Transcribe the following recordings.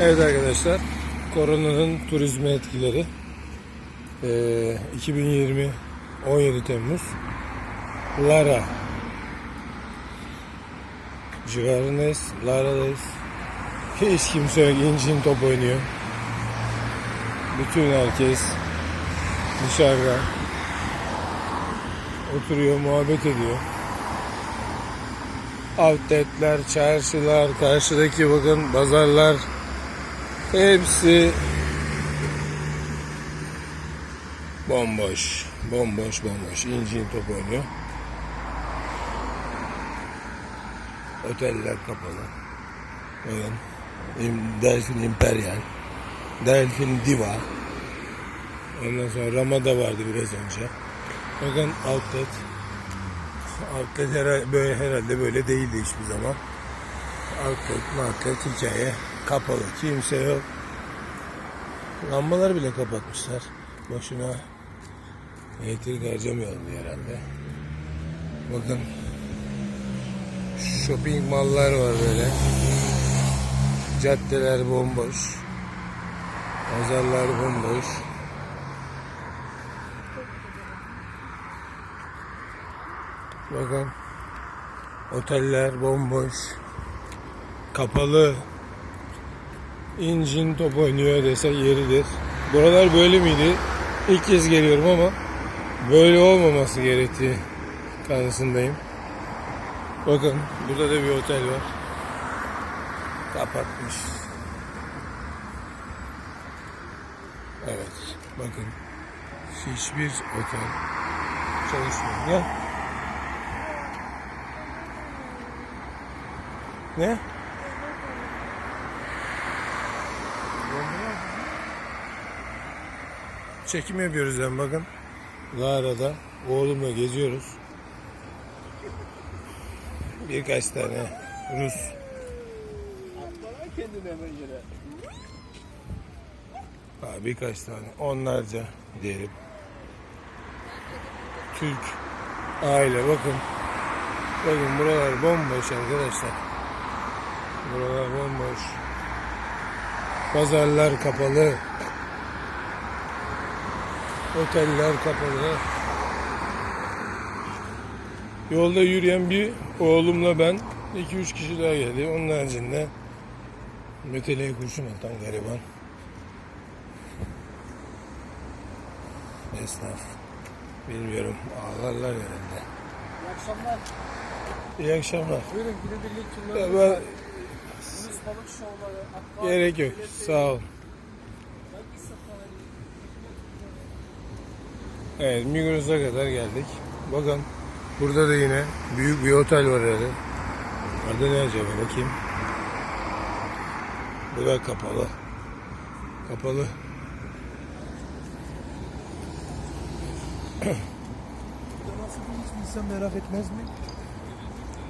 Evet arkadaşlar, koronanın turizme etkileri. Ee, 2020 17 Temmuz Lara civarındayız. Lara'dayız. Hiç kimse yok. incin top oynuyor. Bütün herkes dışarıda oturuyor, muhabbet ediyor. Outletler, çarşılar, karşıdaki bakın pazarlar hepsi bomboş. Bomboş bomboş. İncin top oynuyor. Oteller kapalı. İm- Delfin Imperial. Delfin Diva. Ondan sonra Ramada vardı biraz önce. Bakın outlet. Outlet herhalde böyle, herhalde böyle değildi hiçbir zaman. Outlet, outlet hikaye kapalı. Kimse yok. Lambaları bile kapatmışlar. Boşuna elektrik harcamayalım diye herhalde. Bakın shopping mallar var böyle. Caddeler bomboş. Pazarlar bomboş. Bakın oteller bomboş. Kapalı. İncin top oynuyor desek yeridir. Buralar böyle miydi? İlk kez geliyorum ama böyle olmaması gerektiği kanısındayım. Bakın burada da bir otel var. Kapatmış. Evet. Bakın. Hiçbir otel çalışmıyor. Gel. Ne? Çekim yapıyoruz yani bakın. Lara'da oğlumla geziyoruz. Birkaç tane Rus kendine hemen göre. Ha, birkaç tane onlarca diyelim. Türk aile bakın. Bakın buralar bomboş arkadaşlar. Buralar bomboş. Pazarlar kapalı. Oteller kapalı. Yolda yürüyen bir oğlumla ben 2-3 kişi daha geldi. Onun haricinde Meteleye kurşun atan gariban. Esnaf. Bilmiyorum. Ağlarlar herhalde. İyi akşamlar. İyi akşamlar. Buyurun günübirlik Ya turlarımız ben. Yunus gerek yok. Sağ ol. Evet Migros'a kadar geldik. Bakın burada da yine büyük bir otel var herhalde. Adı ne acaba bakayım. Bu da kapalı. Kapalı. Nasıl bir hiç insan merak etmez mi?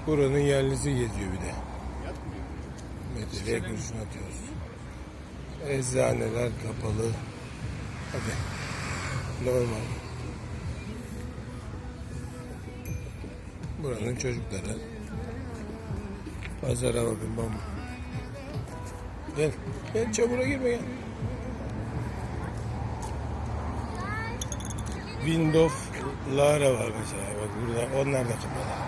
Buranın yerlisi geziyor bir de. Metreye kurşun atıyoruz. Eczaneler kapalı. Hadi. Normal. Buranın çocukları. Pazara bakın baba. Gel. Gel çamura girme gel. Windows Lara var mesela. Bak burada onlar da kapalı.